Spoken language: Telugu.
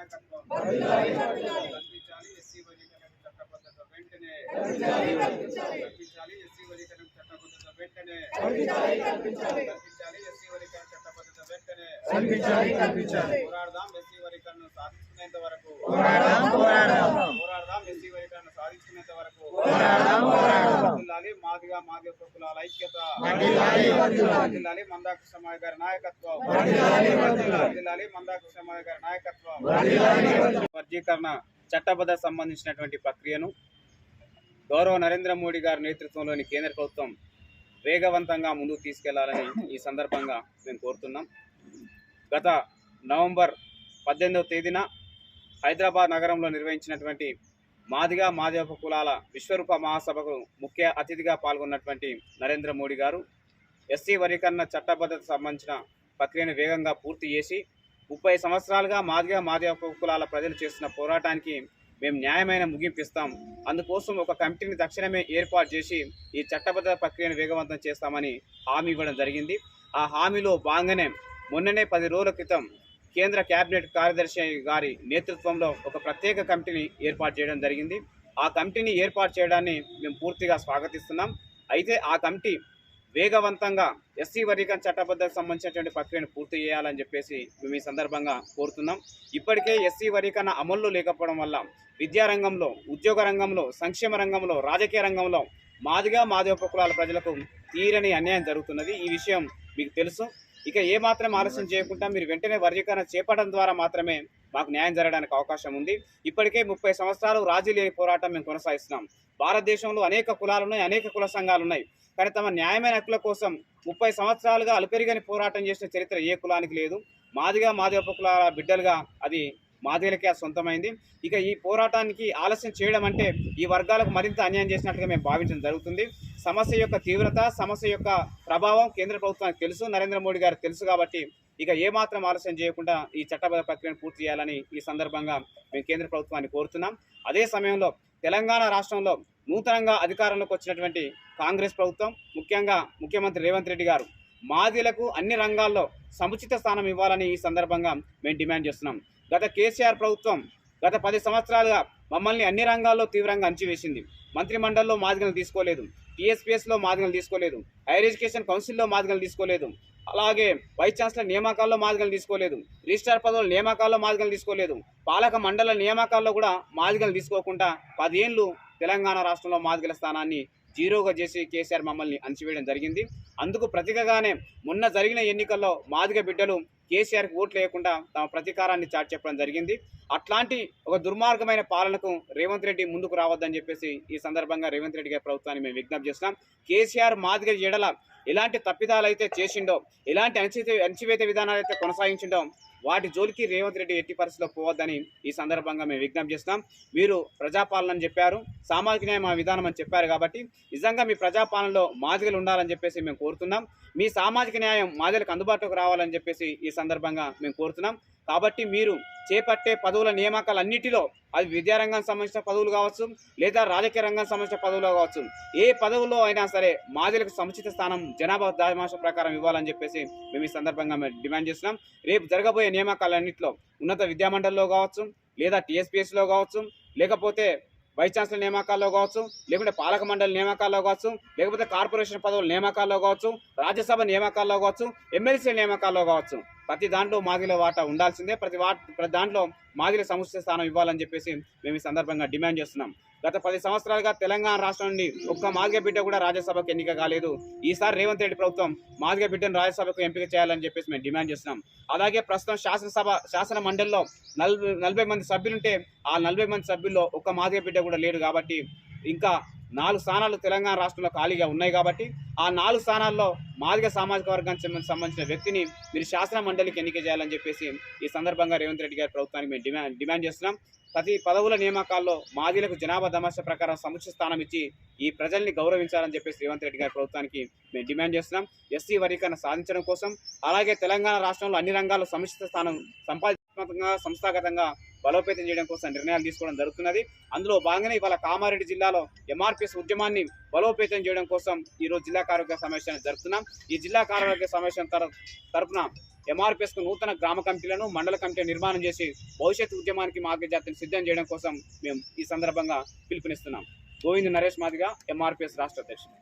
నాయకత్వం కల్పించాలి ఎస్సీ వర్గీకరణ చట్టబద్ధత వెంటనే కల్పించాలి ఎస్సీ వర్గీకరణ చట్టబద్ధత వెంటనే కల్పించాలి ఎస్సీ వర్గీకరణ చట్టబద్ధత వెంటనే కల్పించాలి కల్పించాలి పోరాడదాం ఎస్సీ వర్గీకరణ సాధించుకునేంత వరకు పోరాడదాం పోరాడదాం పోరాడదాం ఎస్సీ వర్గీకరణ సాధించుకునేంత వరకు పోరాడదాం పోరాడదాం వర్ధిల్లాలి మాదిగా మాదిగ కులాల ఐక్యత వర్ధిల్లాలి. వర్ధిల్లాలి మందాకృష్ణమాయ గారి నాయకత్వం వర్ధిల్లాలి. వర్ధిల్లాలి మందాకృష్ణమాయ గారి నాయకత్వం. వర్గీకరణ చట్టబద్ధ సంబంధించినటువంటి ప్రక్రియను గౌరవ నరేంద్ర మోడీ గారి నేతృత్వంలోని కేంద్ర ప్రభుత్వం వేగవంతంగా ముందుకు తీసుకెళ్ళాలని ఈ సందర్భంగా మేము కోరుతున్నాం గత నవంబర్ పద్దెనిమిదవ తేదీన హైదరాబాద్ నగరంలో నిర్వహించినటువంటి మాదిగా మాదేవ కులాల విశ్వరూప మహాసభకు ముఖ్య అతిథిగా పాల్గొన్నటువంటి నరేంద్ర మోడీ గారు ఎస్సీ వర్గీకరణ చట్టబద్ధత సంబంధించిన ప్రక్రియను వేగంగా పూర్తి చేసి ముప్పై సంవత్సరాలుగా మాదిగా మాదేవ కులాల ప్రజలు చేస్తున్న పోరాటానికి మేము న్యాయమైన ముగింపు ఇస్తాం. అందుకోసం ఒక కమిటీని తక్షణమే ఏర్పాటు చేసి ఈ చట్టబద్ధ ప్రక్రియను వేగవంతం చేస్తామని హామీ ఇవ్వడం జరిగింది. ఆ హామీలో భాగంగానే మొన్ననే పది రోజుల క్రితం కేంద్ర కేబినెట్ కార్యదర్శి గారి నేతృత్వంలో ఒక ప్రత్యేక కమిటీని ఏర్పాటు చేయడం జరిగింది. ఆ కమిటీని ఏర్పాటు చేయడాన్ని మేము పూర్తిగా స్వాగతిస్తున్నాం. అయితే ఆ కమిటీ వేగవంతంగా ఎస్సీ వర్గీకరణ చట్టబద్ధతకు సంబంధించినటువంటి ప్రక్రియను పూర్తి చేయాలని చెప్పేసి మేము ఈ సందర్భంగా కోరుతున్నాం. ఇప్పటికే ఎస్సీ వర్గీకరణ అమల్లో లేకపోవడం వల్ల విద్యారంగంలో ఉద్యోగ రంగంలో సంక్షేమ రంగంలో రాజకీయ రంగంలో మాదిగా మాదిగ కులాల ప్రజలకు తీరని అన్యాయం జరుగుతున్నది. ఈ విషయం మీకు తెలుసు. ఇక ఏమాత్రం ఆలస్యం చేయకుండా మీరు వెంటనే వర్గీకరణ చేపట్టడం ద్వారా మాత్రమే మాకు న్యాయం జరగడానికి అవకాశం ఉంది. ఇప్పటికే ముప్పై సంవత్సరాలు రాజీ లేని పోరాటం మేము కొనసాగిస్తున్నాం. భారతదేశంలో అనేక కులాలు ఉన్నాయి అనేక కుల సంఘాలు ఉన్నాయి. కానీ తమ న్యాయమైన హక్కుల కోసం ముప్పై సంవత్సరాలుగా అలుపెరిగని పోరాటం చేసిన చరిత్ర ఏ కులానికి లేదు. మాదిగా మాదిగ కులాల బిడ్డలుగా అది మాదిగలకే సొంతమైంది. ఇక ఈ పోరాటానికి ఆలస్యం చేయడం అంటే ఈ వర్గాలకు మరింత అన్యాయం చేసినట్లుగా మేము భావించడం జరుగుతుంది. సమస్య యొక్క తీవ్రత సమస్య యొక్క ప్రభావం కేంద్ర ప్రభుత్వానికి తెలుసు నరేంద్ర మోడీ గారు తెలుసు కాబట్టి ఇక ఏమాత్రం ఆలస్యం చేయకుండా ఈ చట్టబద్ధ ప్రక్రియను పూర్తి చేయాలని ఈ సందర్భంగా మేము కేంద్ర ప్రభుత్వాన్ని కోరుతున్నాం. అదే సమయంలో తెలంగాణ రాష్ట్రంలో నూతనంగా అధికారంలోకి వచ్చినటువంటి కాంగ్రెస్ ప్రభుత్వం ముఖ్యంగా ముఖ్యమంత్రి రేవంత్ రెడ్డి గారు మాదిలకు అన్ని రంగాల్లో సముచిత స్థానం ఇవ్వాలని ఈ సందర్భంగా మేము డిమాండ్ చేస్తున్నాం. గత కేసీఆర్ ప్రభుత్వం గత పది సంవత్సరాలుగా మమ్మల్ని అన్ని రంగాల్లో తీవ్రంగా అంచివేసింది మంత్రిమండలిలో మాదిగలు తీసుకోలేదు. టీఎస్పీఎస్లో మాదిగలు తీసుకోలేదు. హైయర్ ఎడ్యుకేషన్ కౌన్సిల్లో మాదిగలు తీసుకోలేదు. అలాగే వైస్ ఛాన్సలర్ నియామకాల్లో మాదిగలు తీసుకోలేదు. రిజిస్టార్ పదవుల నియామకాల్లో మాదిగలు తీసుకోలేదు. పాలక మండల నియామకాల్లో కూడా మాదిగలు తీసుకోకుండా పదేళ్ళు తెలంగాణ రాష్ట్రంలో మాదిగల స్థానాన్ని జీరోగా చేసి కేసీఆర్ మమ్మల్ని అణచివేయడం జరిగింది. అందుకు ప్రతికగానే మొన్న జరిగిన ఎన్నికల్లో మాదిగ బిడ్డలు కేసీఆర్కి ఓట్లు వేయకుండా తమ ప్రతీకారాన్ని చాటి చెప్పడం జరిగింది. అట్లాంటి ఒక దుర్మార్గమైన పాలనకు రేవంత్ రెడ్డి ముందుకు రావద్దని చెప్పేసి ఈ సందర్భంగా రేవంత్ రెడ్డి గారి ప్రభుత్వాన్ని మేము విజ్ఞప్తి చేస్తున్నాం. కేసీఆర్ మాదిగ ఎడల ఎలాంటి తప్పిదాలు అయితే చేసిండో ఎలాంటి అణచివేత అణచివేత విధానాలు అయితే కొనసాగించిండో వాటి జోలికి రేవంత్ రెడ్డి ఎట్టి పరిస్థితిలో పోవద్దని ఈ సందర్భంగా మేము విజ్ఞప్తి చేస్తున్నాం. మీరు ప్రజాపాలన అని చెప్పారు సామాజిక న్యాయం మా విధానం అని చెప్పారు కాబట్టి నిజంగా మీ ప్రజాపాలనలో మాదిగలు ఉండాలని చెప్పేసి మేము కోరుతున్నాం. మీ సామాజిక న్యాయం మాదిలకు అందుబాటులోకి రావాలని చెప్పేసి ఈ సందర్భంగా మేము కోరుతున్నాం. కాబట్టి మీరు చేపట్టే పదవుల నియామకాలన్నిటిలో అది విద్యారంగానికి సంబంధించిన పదవులు కావచ్చు లేదా రాజకీయ రంగానికి సంబంధించిన పదవులు కావచ్చు. ఏ పదవుల్లో అయినా సరే మాదిలకు సముచిత స్థానం జనాభా దామాష ప్రకారం ఇవ్వాలని చెప్పేసి మేము ఈ సందర్భంగా మేము డిమాండ్ చేస్తున్నాం. రేపు జరగబోయే నియామకాలన్నింటిలో ఉన్నత విద్యామండలిలో కావచ్చు లేదా టీఎస్పీఎస్లో కావచ్చు లేకపోతే వైస్ ఛాన్సలర్ నియామకాల్లో కావచ్చు లేకుంటే పాలక మండలి నియామకాల్లో కావచ్చు లేకపోతే కార్పొరేషన్ పదవుల నియామకాల్లో కావచ్చు రాజ్యసభ నియామకాల్లో కావచ్చు ఎమ్మెల్సీ నియామకాల్లో కావచ్చు. ప్రతి దాంట్లో మాదిల వాటా ఉండాల్సిందే. ప్రతి వా ప్రతి దాంట్లో మాదిల సమస్య స్థానం ఇవ్వాలని చెప్పేసి మేము ఈ సందర్భంగా డిమాండ్ చేస్తున్నాం. గత పది సంవత్సరాలుగా తెలంగాణ రాష్ట్రం నుండి ఒక్క మాదిగ బిడ్డ కూడా రాజ్యసభకు ఎన్నిక కాలేదు. ఈసారి రేవంత్ రెడ్డి ప్రభుత్వం మాదిగ బిడ్డను రాజ్యసభకు ఎంపిక చేయాలని చెప్పేసి మేము డిమాండ్ చేస్తున్నాం. అలాగే ప్రస్తుతం శాసనసభ శాసన మండలిలో నలభై నలభై మంది సభ్యులుంటే ఆ నలభై మంది సభ్యుల్లో ఒక్క మాదిగ బిడ్డ కూడా లేడు కాబట్టి ఇంకా నాలుగు స్థానాలు తెలంగాణ రాష్ట్రంలో ఖాళీగా ఉన్నాయి కాబట్టి ఆ నాలుగు స్థానాల్లో మాదిగ సామాజిక వర్గానికి సంబంధించిన- సంబంధించిన వ్యక్తిని మీరు శాసన మండలికి ఎన్నిక చేయాలని చెప్పేసి ఈ సందర్భంగా రేవంత్ రెడ్డి గారి ప్రభుత్వానికి మేము డిమాండ్ డిమాండ్ చేస్తున్నాం. ప్రతి పదవుల నియామకాల్లో మాదిలకు జనాభా దమాష ప్రకారం సముచిత స్థానం ఇచ్చి ఈ ప్రజల్ని గౌరవించాలని చెప్పేసి రేవంత్ రెడ్డి గారి ప్రభుత్వానికి మేము డిమాండ్ చేస్తున్నాం. ఎస్సీ వర్గీకరణ సాధించడం కోసం అలాగే తెలంగాణ రాష్ట్రంలో అన్ని రంగాల్లో సముచిత స్థానం సంపాదించాత్మకంగా సంస్థాగతంగా బలోపేతం చేయడం కోసం నిర్ణయాలు తీసుకోవడం జరుగుతున్నది. అందులో భాగంగానే ఇవాళ కామారెడ్డి జిల్లాలో ఎంఆర్పిఎస్ ఉద్యమాన్ని బలోపేతం చేయడం కోసం ఈ రోజు జిల్లా కార్యవర్గ సమావేశాన్ని జరుపుతున్నాం. ఈ జిల్లా కార్యవర్గ సమావేశం తరఫున తరపున ఎంఆర్పిఎస్కు నూతన గ్రామ కమిటీలను మండల కమిటీ నిర్మాణం చేసి భవిష్యత్ ఉద్యమానికి మార్గజాతిని సిద్ధం చేయడం కోసం మేము ఈ సందర్భంగా పిలుపునిస్తున్నాం. గోవింద్ నరేష్ మాదిగా ఎంఆర్పిఎస్ రాష్ట్ర అధ్యక్షుడు.